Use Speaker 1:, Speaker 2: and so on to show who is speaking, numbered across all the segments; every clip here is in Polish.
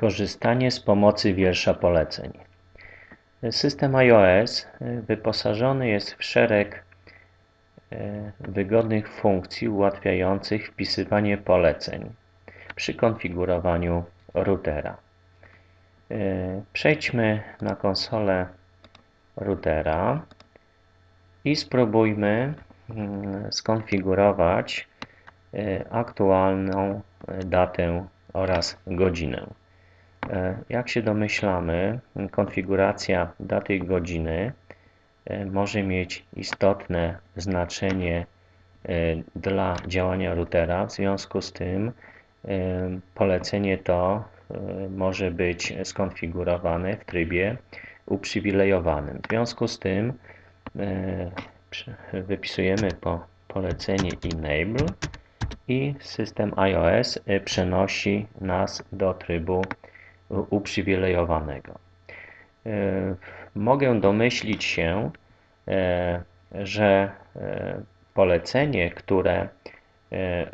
Speaker 1: Korzystanie z pomocy wiersza poleceń. System iOS wyposażony jest w szereg e, wygodnych funkcji ułatwiających wpisywanie poleceń przy konfigurowaniu routera. E, przejdźmy na konsolę routera i spróbujmy mm, skonfigurować e, aktualną datę oraz godzinę. E, jak się domyślamy, konfiguracja daty i godziny e, może mieć istotne znaczenie e, dla działania routera. W związku z tym polecenie to może być skonfigurowane w trybie uprzywilejowanym. W związku z tym wypisujemy po polecenie enable i system iOS przenosi nas do trybu uprzywilejowanego. E, mogę domyślić się, e, że e, polecenie, które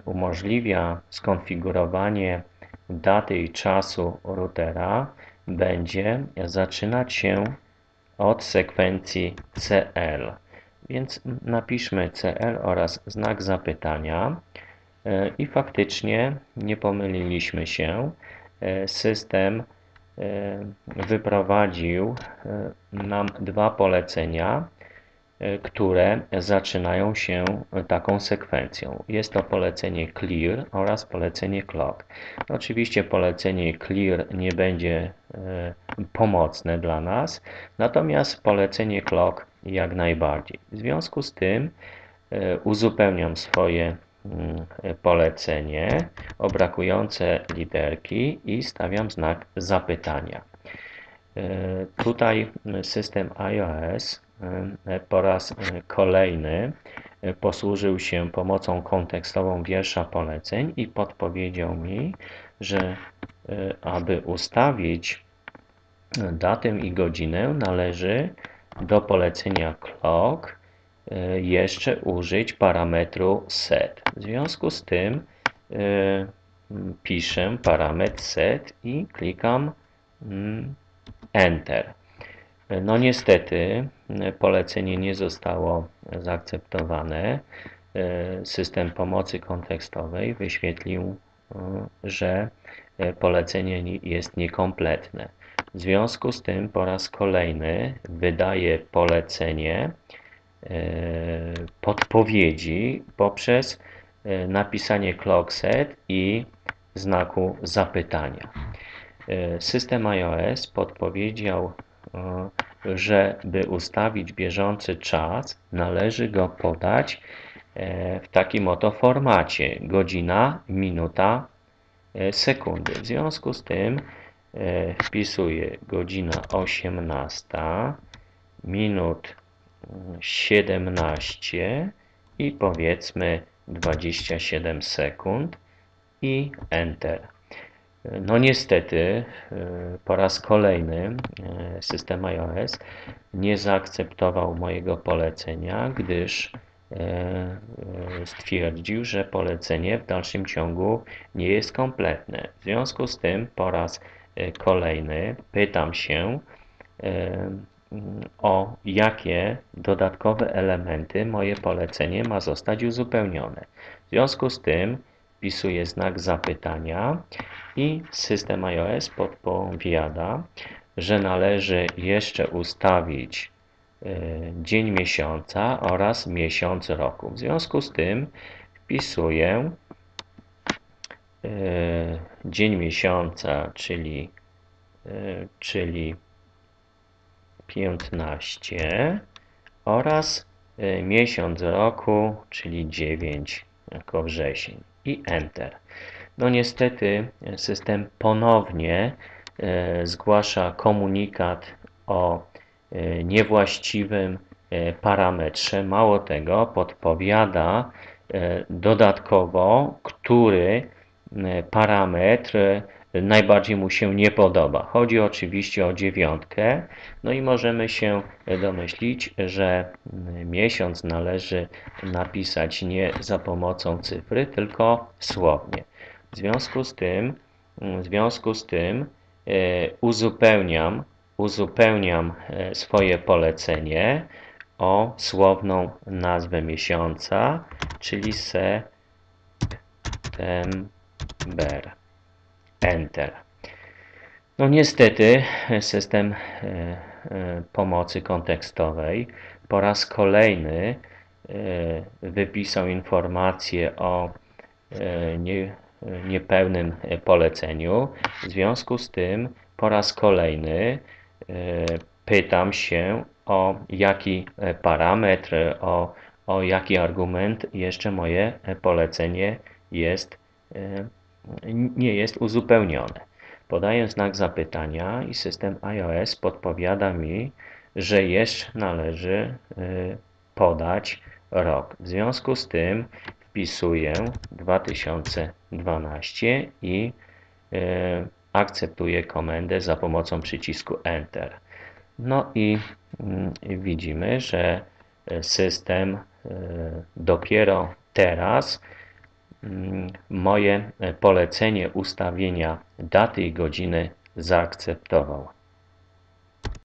Speaker 1: umożliwia skonfigurowanie daty i czasu routera, będzie zaczynać się od sekwencji CL. Więc napiszmy CL oraz znak zapytania i faktycznie nie pomyliliśmy się. E, system e, wyprowadził e, nam dwa polecenia, które zaczynają się taką sekwencją. Jest to polecenie clear oraz polecenie clock. Oczywiście polecenie clear nie będzie pomocne dla nas, natomiast polecenie clock jak najbardziej. W związku z tym uzupełniam swoje polecenie o brakujące literki i stawiam znak zapytania. E, tutaj system iOS e, po raz kolejny posłużył się pomocą kontekstową wiersza poleceń i podpowiedział mi, że e, aby ustawić datę i godzinę należy do polecenia clock E, jeszcze użyć parametru set. W związku z tym e, piszę parametr set i klikam mm, Enter. No niestety polecenie nie zostało zaakceptowane. E, system pomocy kontekstowej wyświetlił, że polecenie jest niekompletne. W związku z tym po raz kolejny wydaję polecenie E, podpowiedzi poprzez e, napisanie clockset i znaku zapytania. E, system iOS podpowiedział, że by ustawić bieżący czas, należy go podać w takim oto formacie godzina, minuta, sekundy. W związku z tym wpisuję godzina 18, minut 17 i powiedzmy 27 sekund i Enter. No niestety po raz kolejny e, system iOS nie zaakceptował mojego polecenia, gdyż e, e, stwierdził, że polecenie w dalszym ciągu nie jest kompletne. W związku z tym po raz kolejny pytam się, o jakie dodatkowe elementy moje polecenie ma zostać uzupełnione. W związku z tym wpisuję znak zapytania i system iOS podpowiada, że należy jeszcze ustawić e, dzień miesiąca oraz miesiąc roku. W związku z tym wpisuję e, dzień miesiąca, czyli, e, czyli 15 oraz y, miesiąc roku, czyli 9 jako wrzesień i Enter. No niestety system ponownie y, zgłasza komunikat o y, niewłaściwym parametrze. Mało tego, podpowiada dodatkowo, który parametr najbardziej mu się nie podoba. Chodzi oczywiście o dziewiątkę, no i możemy się domyślić, że miesiąc należy napisać nie za pomocą cyfry, tylko słownie. W związku z tym, w związku z tym uzupełniam, uzupełniam swoje polecenie o słowną nazwę miesiąca, czyli september. Enter. No niestety system e, e, pomocy kontekstowej po raz kolejny e, wypisał informację o nie, niepełnym poleceniu. W związku z tym po raz kolejny pytam się o jaki parametr, o, o jaki argument jeszcze moje polecenie jest, nie jest uzupełnione. Podaję znak zapytania i system iOS podpowiada mi, że jeszcze należy y, podać rok. W związku z tym wpisuję 2012 i y, akceptuję komendę za pomocą przycisku Enter. No i y, widzimy, że system dopiero teraz Mm, moje polecenie ustawienia daty i godziny zaakceptował.